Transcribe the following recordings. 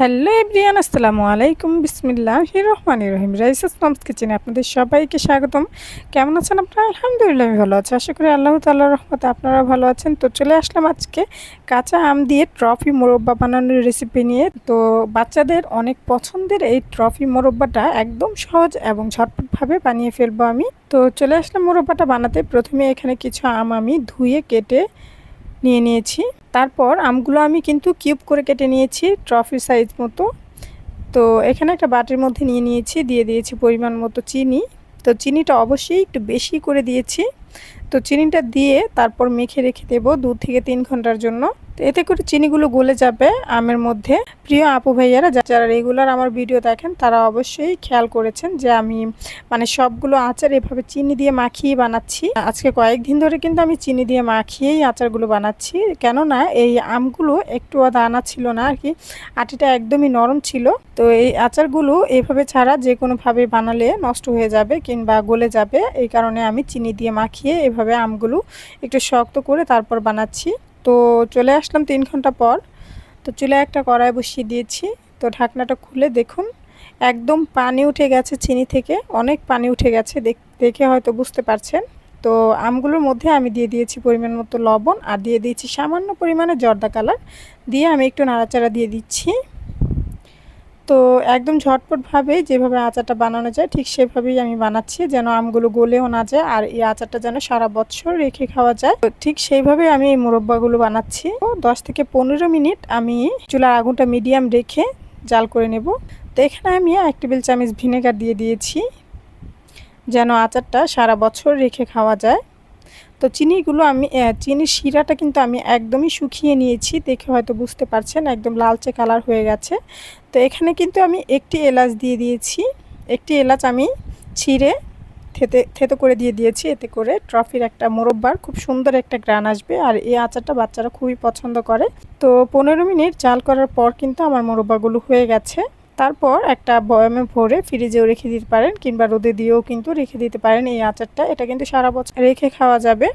Hello everyone আসসালামু আলাইকুম। বিসমিল্লাহ রহমান রহিম। রাইসাস মামস কিচেনে আপনাদের সবাইকে স্বাগতম। কেমন আছেন আপনারা? আলহামদুলিল্লাহ আমি ভালো আছি। আশা করি আল্লাহ তাল্লাহ রহমতে আপনারা ভালো আছেন। তো চলে আসলাম আজকে কাঁচা আম দিয়ে ট্রফি মোরব্বা বানানোর রেসিপি নিয়ে। তো বাচ্চাদের অনেক পছন্দের এই ট্রফি মোরব্বাটা একদম সহজ এবং ঝটপটভাবে বানিয়ে ফেলব আমি। তো চলে আসলাম মোরব্বাটা বানাতে। প্রথমে এখানে কিছু আম আমি ধুয়ে কেটে নিয়ে নিয়েছি। তারপর আমগুলো আমি কিন্তু কিউব করে কেটে নিয়েছি, ট্রফি সাইজ মতো। তো এখানে একটা বাটির মধ্যে নিয়ে নিয়েছি, দিয়ে দিয়েছি পরিমাণ মতো চিনি। তো চিনিটা অবশ্যই একটু বেশি করে দিয়েছি। তো চিনিটা দিয়ে তারপর মেখে রেখে দেবো দু থেকে তিন ঘণ্টার জন্য। এতে করে চিনিগুলো গলে যাবে আমের মধ্যে। প্রিয় আপু ভাইয়ারা, যারা রেগুলার আমার ভিডিও দেখেন, তারা অবশ্যই খেয়াল করেছেন যে আমি মানে সবগুলো আচার এভাবে চিনি দিয়ে মাখিয়ে বানাচ্ছি। আজকে কয়েকদিন ধরে কিন্তু আমি চিনি দিয়ে মাখিয়েই আচারগুলো বানাচ্ছি। কেননা এই আমগুলো একটু দানা ছিল না আর কি, আটিটা একদমই নরম ছিল। তো এই আচারগুলো এভাবে ছাড়া যে কোনোভাবে বানালে নষ্ট হয়ে যাবে কিংবা গলে যাবে, এই কারণে আমি চিনি দিয়ে মাখিয়ে এভাবে আমগুলো একটু শক্ত করে তারপর বানাচ্ছি। তো চলে আসলাম তিন ঘণ্টা পর। তো চুলে একটা কড়াই বসিয়ে দিয়েছি। তো ঢাকনাটা খুলে দেখুন, একদম পানি উঠে গেছে চিনি থেকে। অনেক পানি উঠে গেছে দেখে হয়তো বুঝতে পারছেন। তো আমগুলোর মধ্যে আমি দিয়ে দিয়েছি পরিমাণ মতো লবণ আর দিয়ে দিয়েছি সামান্য পরিমাণে জর্দা কালার। দিয়ে আমি একটু নাড়াচাড়া দিয়ে দিচ্ছি। তো একদম ঝটপটভাবে যেভাবে আচারটা বানানো যায়, ঠিক সেভাবেই আমি বানাচ্ছি, যেন আমগুলো গলেও না যায় আর এই আচারটা যেন সারা বছর রেখে খাওয়া যায়। তো ঠিক সেইভাবে আমি এই মুরব্বাগুলো বানাচ্ছি। দশ থেকে পনেরো মিনিট আমি চুলার আগুনটা মিডিয়াম রেখে জাল করে নেব। তো এখানে আমি এক টেবিল চামচ ভিনেগার দিয়ে দিয়েছি, যেন আচারটা সারা বছর রেখে খাওয়া যায়। তো চিনিগুলো আমি চিনির শিরাটা কিন্তু আমি একদমই শুকিয়ে নিয়েছি, দেখে হয়তো বুঝতে পারছেন, একদম লালচে কালার হয়ে গেছে। তো এখানে কিন্তু আমি একটি এলাচ দিয়ে দিয়েছি, একটি এলাচ আমি ছিঁড়ে থেতে, থেতো করে দিয়ে দিয়েছি, এতে করে ট্রফির একটা মোরব্বার, খুব সুন্দর একটা গ্রান আসবে, আর এই আচারটা বাচ্চারা খুবই পছন্দ করে। তো পনেরো মিনিট জাল করার পর কিন্তু আমার মোরব্বাগুলো হয়ে গেছে। তারপর একটা বয়ামে ভরে ফ্রিজেও রেখে দিতে পারেন কিংবা রোদে দিয়েও কিন্তু রেখে দিতে পারেন এই আচারটা। এটা কিন্তু সারা বছর রেখে খাওয়া যাবে,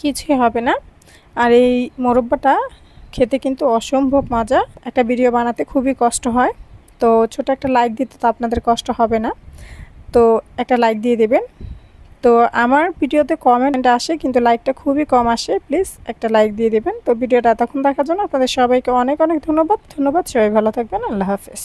কিছুই হবে না। আর এই মোরব্বাটা খেতে কিন্তু অসম্ভব মজা। একটা ভিডিও বানাতে খুবই কষ্ট হয়, তো ছোট একটা লাইক দিতে তো আপনাদের কষ্ট হবে না। তো একটা লাইক দিয়ে দেবেন। তো আমার ভিডিওতে কমেন্ট আসে, কিন্তু লাইকটা খুবই কম আসে। প্লিজ একটা লাইক দিয়ে দেবেন। তো ভিডিওটা এতক্ষণ দেখার জন্য আপনাদের সবাইকে অনেক অনেক ধন্যবাদ। ধন্যবাদ। সবাই ভালো থাকবেন। আল্লাহ হাফেজ।